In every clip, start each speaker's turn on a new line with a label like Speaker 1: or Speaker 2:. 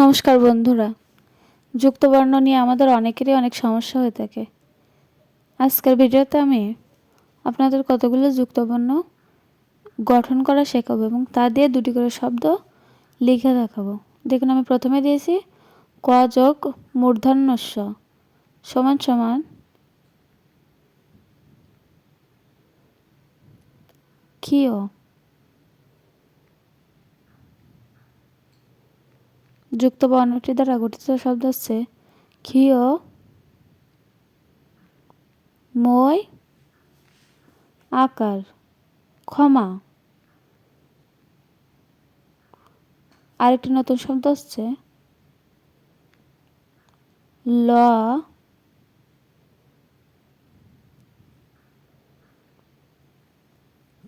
Speaker 1: নমস্কার বন্ধুরা। যুক্তবর্ণ নিয়ে আমাদের অনেকেরই অনেক সমস্যা হয়ে থাকে। আজকের ভিডিওতে আমি আপনাদের কতগুলো যুক্তবর্ণ গঠন করা শেখাবো এবং তা দিয়ে দুটি করে শব্দ লিখে দেখাবো। দেখুন, আমি প্রথমে দিয়েছি, ক যোগ মূর্ধন্যস্ব সমান সমান ক্ষীয়। যুক্ত বর্ণটি দ্বারা গঠিত শব্দ হচ্ছে ক্ষীয় মই আকার, ক্ষমা। আরেকটি নতুন শব্দ হচ্ছে ল।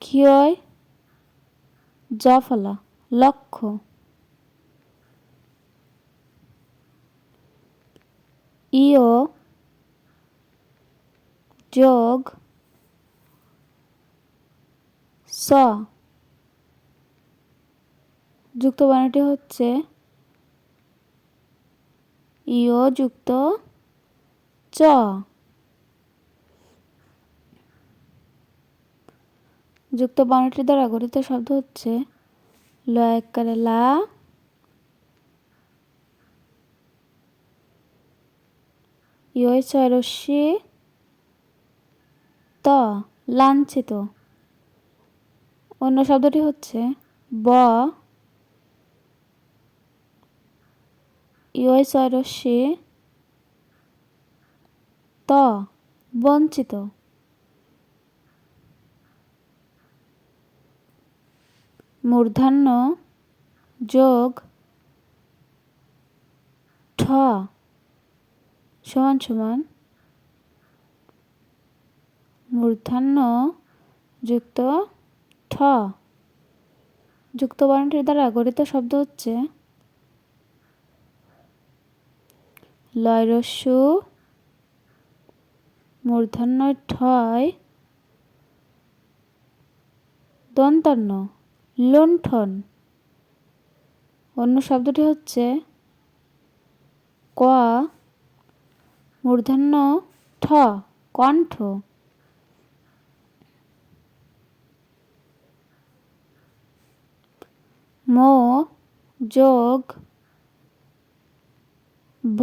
Speaker 1: ক্ষয়, জফলা, লক্ষ্য। ইও যোগ স। যুক্ত বানানটি হচ্ছে ইও যুক্ত চ। যুক্ত বানানটি দ্বারা গঠিত শব্দ হচ্ছে ল এককারে লা ইয় ছয় ত, লাঞ্ছিত। অন্য শব্দটি হচ্ছে ব। ইয় ছয় ত, বঞ্চিত। মূর্ধান্য যোগ ঠ। সমান সমান মূর্ধান্য যুক্ত ঠ। যুক্ত বর্ণটির দ্বারা গঠিত শব্দ হচ্ছে লয়রস্যু মূর্ধান্য ঠয় দন্তান্ন লুণ্ঠন। অন্য শব্দটি হচ্ছে ক মূর্ধন্য ঠ, কণ্ঠ। মো, যোগ, ভ।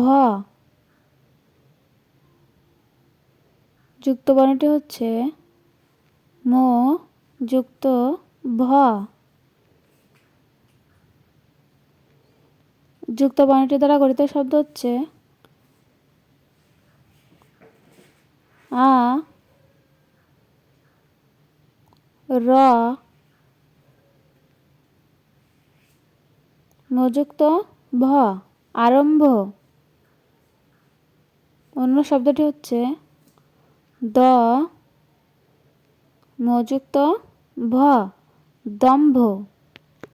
Speaker 1: যুক্ত বর্ণটি হচ্ছে মো, যুক্ত ভ। যুক্ত বর্ণটি দ্বারা গঠিত শব্দ হচ্ছে আ র মযুক্ত ভ আরম্ভ। অন্য শব্দটি হচ্ছে দ মযুক্ত ভ দম্ভ।